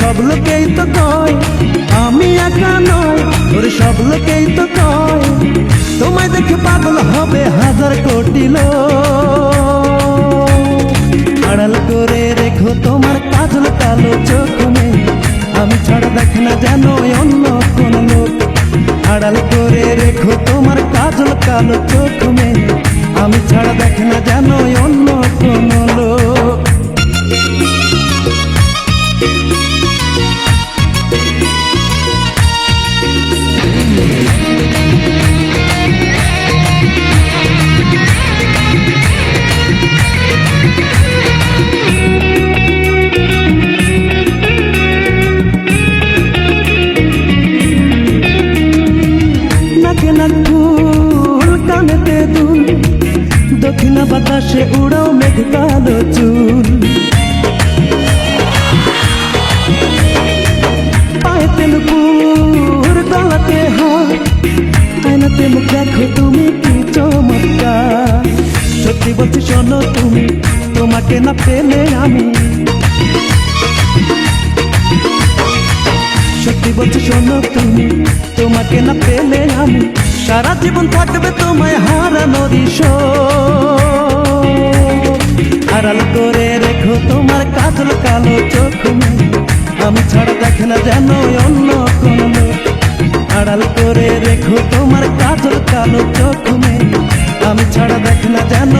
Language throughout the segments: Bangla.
সব লোকেই তো কয়, আমি একা নয়, ওরে সব লোকেই তো কয়। তোমায় দেখে পাগল হবে হাজার কোটি আড়াল করে রেখো তোমার কাজল কালো চোখ মে আমি ছাড়া দেখ না যেন অন্য কোন লোক। আড়াল করে রেখো তোমার কাজল কালো চোখ মে আমি ছাড়া দেখ না যেন দক্ষিণ বাতাসে উড়াও মেঘ কালো চুল দেখো তুমি কি চমৎকার। সত্যি বলছি শোনো তুমি, তোমাকে না পেলে আমি। সত্যি বলছি শোনো তুমি, তোমাকে না পেলে আমি। সারা জীবন থাকবে তোমায় হারানোর আড়াল করে রেখো তোমার কাজল কালো চোখ আমি ছাড়া দেখে না যেন অন্য কোন আড়াল করে রেখো তোমার কাজল কালো চোখ আমি ছাড়া দেখে না যেন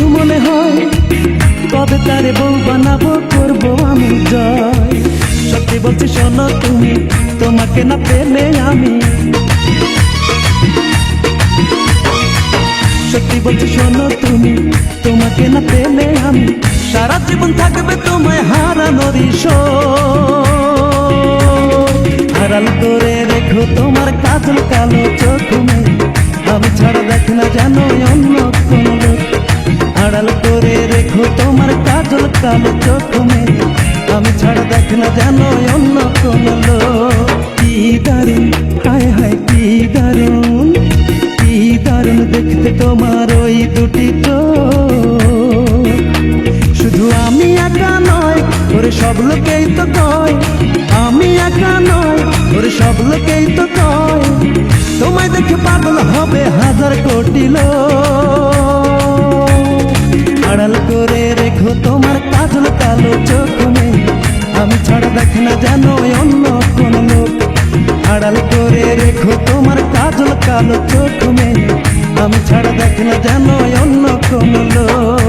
ভয় মনে হয় কবে তারে বউ বানাবো করব আমি জয়। সত্যি বলছি, শোনো তুমি, তোমাকে না পেলে আমি। সত্যি বলছি, শোনো তুমি, তোমাকে না পেলে আমি। সারা জীবন থাকবে তোমায় হারানোর হারাল করে রেখো তোমার কাজল কালো চোখ আমি ছাড়া দেখ না জানো অন্য তোমার কাজল কালো চোখ আমি ছাড়া দেখ না জানো অন্য কোন লোক। কি দারুণ, হায় হায়, কি দারুণ। কি দারুণ দেখতে তোমার ওই দুটি চোখ। শুধু আমি একা নয় ওরে সব লোকেই তো কয়। আমি একা নয় ওরে সব লোকেই তো কয়। তোমায় দেখে পাগল হবে হাজার কোটি লোক। কাজল কালো চোখ আমি ছাড়া দেখ না জানো অন্য কোন লোক। আড়াল করে রেখো তোমার কাজল কালো চোখ। আমি ছাড়া দেখ না জানো অন্য কোন লোক।